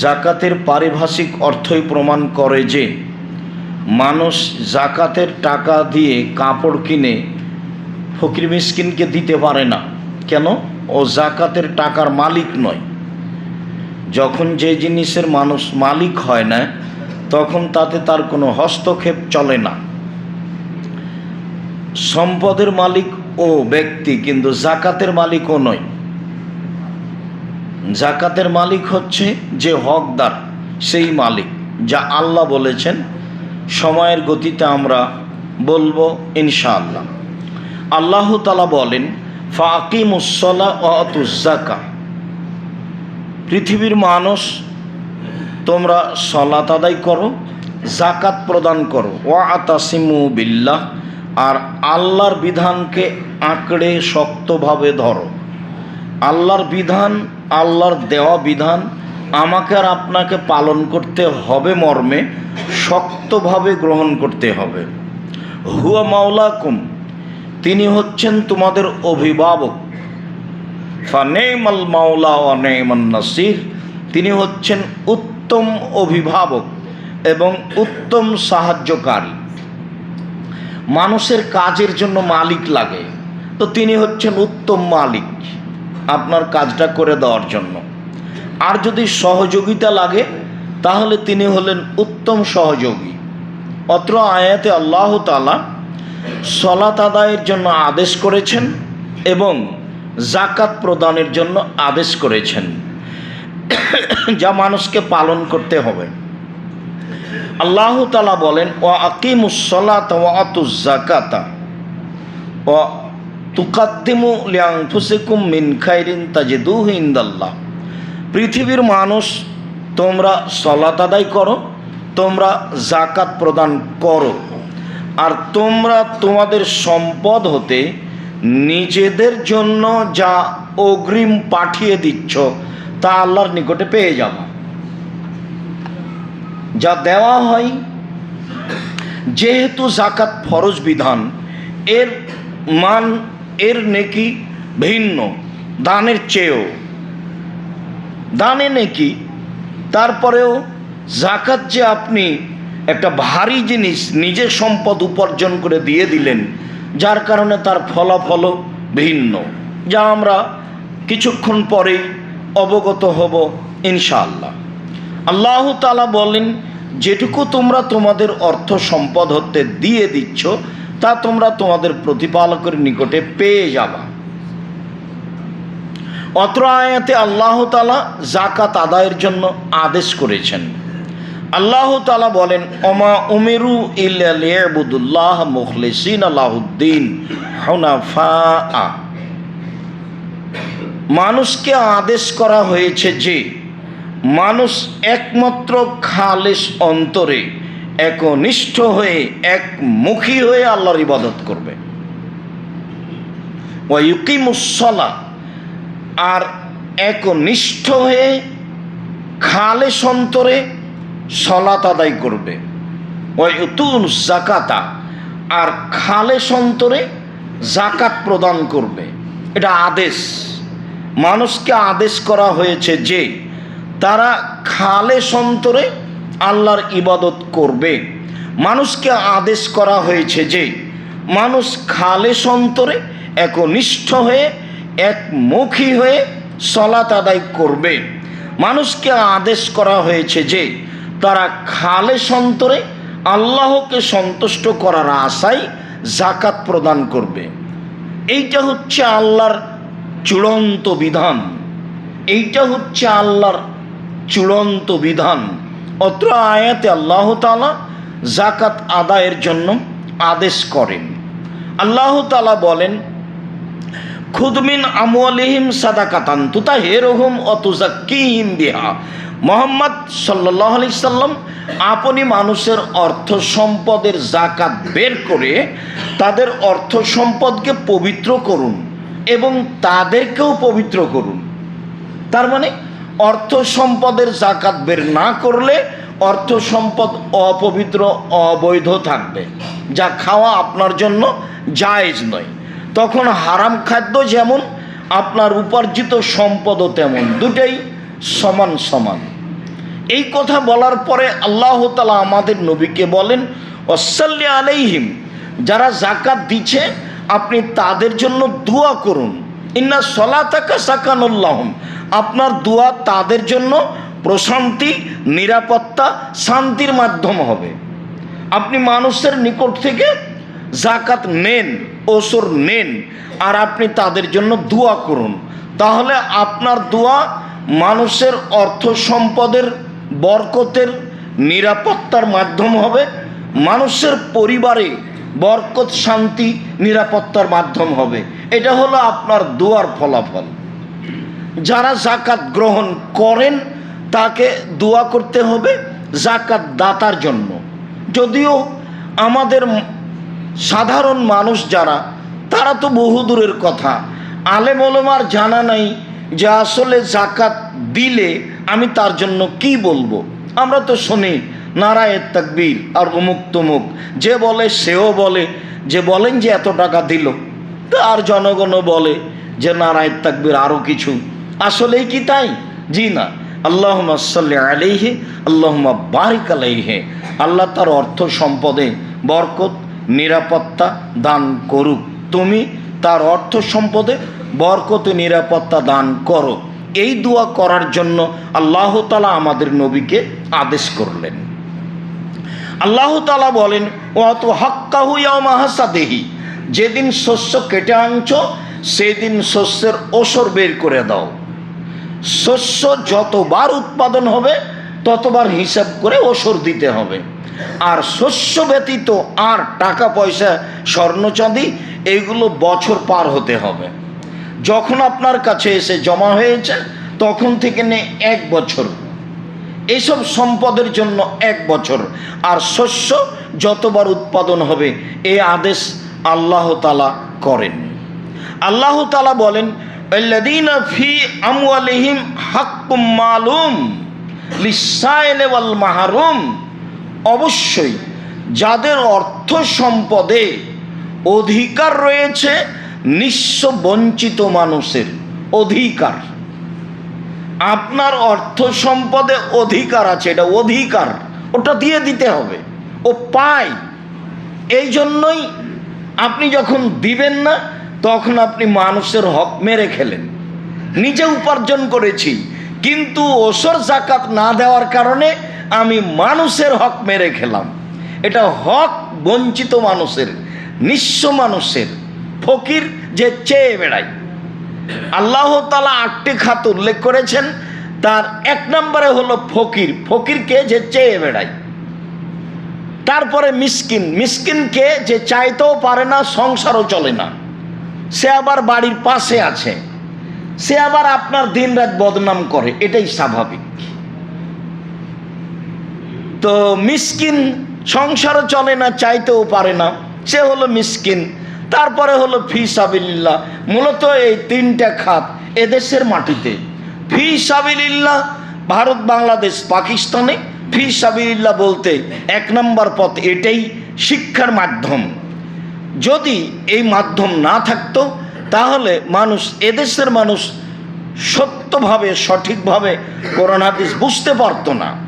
জাকাতের পারিভাষিক অর্থই প্রমাণ করে যে মানুষ জাকাতের টাকা দিয়ে কাপড় কিনে ফকির মিসকিনকে দিতে পারে না। কেন? ও জাকাতের টাকার মালিক নয়। যখন যে জিনিসের মানুষ মালিক হয় না, তখন তাতে তার কোনো হস্তক্ষেপ চলে না। সম্পদের মালিক ও ব্যক্তি, কিন্তু জাকাতের মালিকও নয়। জাকাতের মালিক হচ্ছে যে হকদার, সেই মালিক, যা আল্লাহ বলেছেন, সময়ের গতিতে আমরা বলব ইনশাআল্লাহ। আল্লাহ তালা বলেন ফাকিমুসলা অতুজাকা পৃথিবীর মানুষ, তোমরা সলাত আদায় করো জাকাত প্রদান করো। ওয়া আতাসিমু বিল্লাহ, আর আল্লাহর বিধানকে আঁকড়ে শক্তভাবে ধরো। আল্লাহর বিধান আল্লাহর দেওয়া বিধান, আমাকে আর আপনাকে পালন করতে হবে মর্মে, শক্তভাবে গ্রহণ করতে হবে। হুয়া মাওলাকুম, তিনি হচ্ছেন তোমাদের অভিভাবক। ফানেমাল মাওলা অনেমান নাসির, তিনি হচ্ছেন উত্তম অভিভাবক এবং উত্তম সাহায্যকারী। মানুষের কাজের জন্য মালিক লাগে, তো তিনি হচ্ছেন উত্তম মালিক। আপনার কাজটা করে দেওয়ার জন্য। আর যদি সহযোগিতা লাগে, তাহলে তিনি হলেন উত্তম সহযোগী। অত্র আয়াতে আল্লাহ তালা সলাত আদায়ের জন্য আদেশ করেছেন এবং জাকাত প্রদানের জন্য আদেশ করেছেন। যা মানুষকে পালন করতে হবে। আল্লাহ তালা বলেন ও আকিমুসলাত ও আতুজাকাতা ও তুকাদ্দিমু লিয়াং ফুসিকুম মিন খাইরিন ইন্দাল্লাহ। পৃথিবীর মানুষ, তোমরা সলাত আদায় করো, তোমরা জাকাত প্রদান করো। আর তোমরা তোমাদের সম্পদ হতে নিজেদের জন্য যা অগ্রিম পাঠিয়ে দিচ্ছ, তা আল্লাহর নিকটে পেয়ে যাবে। যা দেওয়া হয়, যেহেতু জাকাত ফরজ বিধান, এর মান এর নেকি ভিন্ন, দানের চেয়েও। দানে নেকি, তারপরেও জাকাত যে আপনি একটা ভারী জিনিস নিজের সম্পদ উপার্জন করে দিয়ে দিলেন, যার কারণে তার ফলাফলও ভিন্ন, যা আমরা কিছুক্ষণ পরেই অবগত হব ইনশাআল্লাহ। আল্লাহ তালা বলেন, যেটুকু তোমরা তোমাদের অর্থ সম্পদ হতে দিয়ে দিচ্ছ তা তোমরা তোমাদের প্রতিপালকের নিকটে পেয়ে যাবা। অত্র আয়াতে আল্লাহ তালা জাকাত আদায়ের জন্য আদেশ করেছেন। আল্লাহ তালা বলেন অমা উমেরু ইবুদুল্লাহ মুখলিসিন আলাহুদ্দিন হনাফা মানুষকে আদেশ করা হয়েছে যে, মানুষ একমাত্র খালেস অন্তরে একনিষ্ঠ হয়ে, একমুখী হয়ে আল্লাহর ইবাদত করবে। ওয়ুকিমুসলা আর একনিষ্ঠ হয়ে খালে সন্তরে সলাত আদায় করবে। ওয়ুতুন জাকাতা আর খালে সন্তরে জাকাত প্রদান করবে। এটা আদেশ। মানুষকে আদেশ করা হয়েছে যে, তারা খালে সন্তরে আল্লাহর ইবাদত করবে। মানুষকে আদেশ করা হয়েছে যে, মানুষ খালে সন্তরে একনিষ্ঠ হয়ে, একমুখী হয়ে সলাত আদায় করবে। মানুষকে আদেশ করা হয়েছে যে, তারা খালে সন্তরে আল্লাহকে সন্তুষ্ট করার আশায় জাকাত প্রদান করবে। এইটা হচ্ছে আল্লাহর চূড়ান্ত বিধান। এইটা হচ্ছে আল্লাহর চূড়ান্ত বিধান। অত্র আয়াতে আল্লাহ তালা জাকাত আদায়ের জন্য আদেশ করেন। আল্লাহ তালা বলেন খুদমিন আমলিহিম সাদাকাতান তুতা হেরহুম অতুজাক্কিহিম বিহা। মোহাম্মদ সাল্লাহ আলি সাল্লাম আপনি মানুষের অর্থ সম্পদের জাকাত বের করে তাদের অর্থ সম্পদকে পবিত্র করুন এবং তাদেরকেও পবিত্র করুন। তার মানে অর্থ সম্পদের জাকাত বের না করলে অর্থ সম্পদ অপবিত্র, অবৈধ থাকবে। যা খাওয়া আপনার জন্য জায়েজ নয়। তখন হারাম খাদ্য যেমন, আপনার উপার্জিত সম্পদও তেমন। দুটাই সমান সমান। এই কথা বলার পরে আল্লাহ তালা আমাদের নবীকে বলেন অসাল্লি আলাইহিম। যারা জাকাত দিচ্ছে, আপনি তাদের জন্য দোয়া করুন। ইন্না সলাতাকা সাকানুল্লাহম। আপনার দোয়া তাদের জন্য প্রশান্তি, নিরাপত্তা, শান্তির মাধ্যম হবে। আপনি মানুষের নিকট থেকে জাকাত নেন, ওসর নেন, আর আপনি তাদের জন্য দোয়া করুন। তাহলে আপনার দোয়া মানুষের অর্থ সম্পদের বরকতের নিরাপত্তার মাধ্যম হবে, মানুষের পরিবারে বরকত, শান্তি, নিরাপত্তার মাধ্যম হবে। এটা হলো আপনার দোয়ার ফলাফল। যারা জাকাত গ্রহণ করেন, তাকে দোয়া করতে হবে জাকাত দাতার জন্য। যদিও আমাদের সাধারণ মানুষ যারা, তারা তো বহু দূরের কথা। আলেম ওলমার জানা নাই যে আসলে জাকাত দিলে আমি তার জন্য কি বলব। আমরা তো শুনি নারায়ের তাকবীর আর অমুক তমুক। যে বলে সেও বলে, যে বলেন যে এত টাকা দিল। আর জনগণও বলে যে নারায়ের তাকবীর আরও কিছু। আসলেই কি তাই? জি না। আল্লাহ আলাইহে আল্লাহ বারিক আলাইহে। আল্লাহ তার অর্থ সম্পদে বরকত, নিরাপত্তা দান করুক। তুমি তার অর্থ সম্পদে বরকত, নিরাপত্তা দান করো। এই দোয়া করার জন্য আল্লাহ তালা আমাদের নবীকে আদেশ করলেন। আল্লাহ তালা বলেন ও অত হাক্কাহুয়ামাহাসা দেহি যেদিন শস্য কেটে আনছ, সেদিন শস্যের ওসর বের করে দাও। শস্য যতবার উৎপাদন হবে, ততবার হিসাব করে ওসর দিতে হবে। আর শস্য ব্যতীত আর টাকা পয়সা, স্বর্ণ চাঁদি এইগুলো বছর পার হতে হবে। যখন আপনার কাছে এসে জমা হয়েছে, তখন থেকে নে এক বছর। এইসব সম্পদের জন্য এক বছর। আর শস্য যতবার উৎপাদন হবে এই আদেশ আল্লাহ তালা করেন। আল্লাহ তালা বলেন ফি মালুম অবশ্যই যাদের অর্থ সম্পদে অধিকার রয়েছে, নিঃস্ব বঞ্চিত মানুষের অধিকার। আপনার অর্থ সম্পদে অধিকার আছে, এটা অধিকার, ওটা দিয়ে দিতে হবে, ও পায়। এই জন্যই আপনি যখন দিবেন না তখন আপনি মানুষের হক মেরে খেলেন। নিজে উপার্জন করেছি, কিন্তু ওসর জাকাত না দেওয়ার কারণে আমি মানুষের হক মেরে খেলাম। এটা হক বঞ্চিত মানুষের, নিঃস্ব মানুষের, ফকির যে চেয়ে বেড়ায়। আল্লাহ তালা আটটি খাত উল্লেখ করেছেন, তার এক নম্বরে হলো ফকির। ফকিরকে যে চেয়ে বেড়ায়? তারপরে মিসকিন। মিসকিনকে যে চাইতেও পারে না, সংসারও চলে না। সে আবার বাড়ির পাশে আছে। সে আবার আপনার দিন রাত বদনাম করে, এটাই স্বাভাবিক। তো মিসকিন সংসারও চলে না, চাইতেও পারে না। সে হলো মিসকিন। তারপরে হলো ফি সাবিল্লাহ মূলত এই তিনটা খাত এদেশের মাটিতে। ফি সাবিল্লাহ ভারত, বাংলাদেশ, পাকিস্তানে। ফি সাবিল্লাহ বলতে এক নম্বর পথ এটাই, শিক্ষার মাধ্যম। যদি এই মাধ্যম না থাকতো, তাহলে মানুষ, এদেশের মানুষ সত্যভাবে, সঠিকভাবে করোনা হাদিস বুঝতে পারতো না।